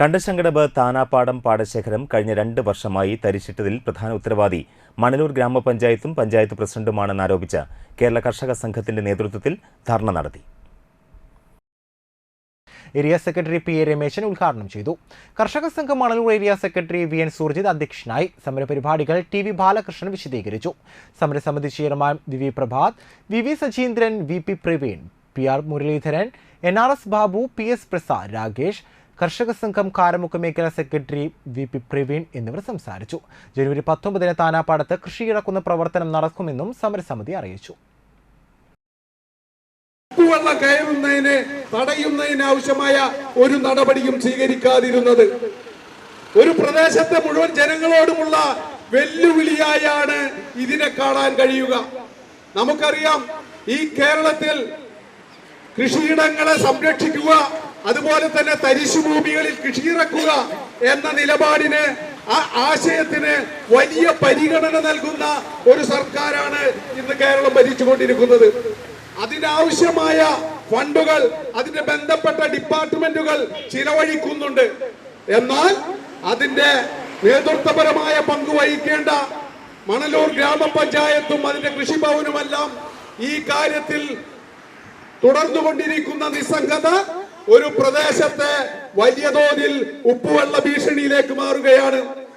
കണ്ടശങ്കടബ് താനാപ്പാടം പാടശേഖരം കഴിഞ്ഞ രണ്ട് വർഷമായി തരിശിട്ടതിൽ പ്രധാന ഉത്തരവാദി മണലൂർ ഗ്രാമപഞ്ചായത്തും പഞ്ചായത്ത് പ്രസിഡന്റുമാണെന്ന് ആരോപിച്ച കേരള കർഷക സംഘത്തിന്റെ നേതൃത്വത്തിൽ ധർണ നടത്തി. Area secretary P A Rameshan ഉദ്ഘാടനം ചെയ്തു. കർഷക സംഘം Manalur area secretary V N Surjith അധ്യക്ഷനായി സമരപരിപാടികൾ ടി വി ബാലകൃഷ്ണൻ വിശദീകരിച്ചു. സമരസമിതി chairman V V Prabhath V V Sajeendran V P Praveen P R Muraleedharan N R S Babu P S Prasad Rakesh കർഷക സംഘം കാരമുക്ക് മേഖലാ സെക്രട്ടറി വി പി പ്രവീൺ എന്നിവർ സംസാരിച്ചു. ജനുവരി പത്തൊമ്പതിന് താനാപ്പാടത്ത് കൃഷി ഇറക്കുന്ന പ്രവർത്തനം നടക്കുമെന്നും സമരസമിതി അറിയിച്ചു. ഉപ്പുവെള്ളം കയറുന്നതിന് തടയുന്നതിന് ആവശ്യമായ ഒരു നടപടിയും സ്വീകരിക്കാതിരുന്നത്. ഒരു പ്രദേശത്തെ മുഴുവൻ ജനങ്ങളോടുമുള്ള വെല്ലുവിളിയായാണ് ഇതിനെ കാണാൻ കഴിയുക. നമുക്കറിയാം ഈ കേരളത്തിൽ കൃഷിയിടങ്ങളെ സംരക്ഷിക്കുക അതുപോലെ തന്നെ തരിശുഭൂമികളിൽ കൃഷിയിറക്കുക എന്ന നിലപാടിന് ആ ആശയത്തിന് വലിയ പരിഗണന നൽകുന്ന ഒരു സർക്കാരാണ് ഇന്ന് കേരളം ഭരിച്ചുകൊണ്ടിരിക്കുന്നത്. അതിനാവശ്യമായ ഫണ്ടുകൾ അതിന്റെ ബന്ധപ്പെട്ട ഡിപ്പാർട്ട്മെന്റുകൾ ചിലവഴിക്കുന്നുണ്ട്. എന്നാൽ അതിന്റെ നേതൃത്വപരമായ പങ്ക് വഹിക്കേണ്ട മണലൂർ ഗ്രാമപഞ്ചായത്തും അതിന്റെ കൃഷിഭവനുമെല്ലാം ഈ കാര്യത്തിൽ തുടർന്നുകൊണ്ടിരിക്കുന്ന നിസ്സംഗത ഒരു പ്രദേശത്തെ വലിയ തോതിൽ ഉപ്പുവെള്ള ഭീഷണിയിലേക്ക് മാറുകയാണ്.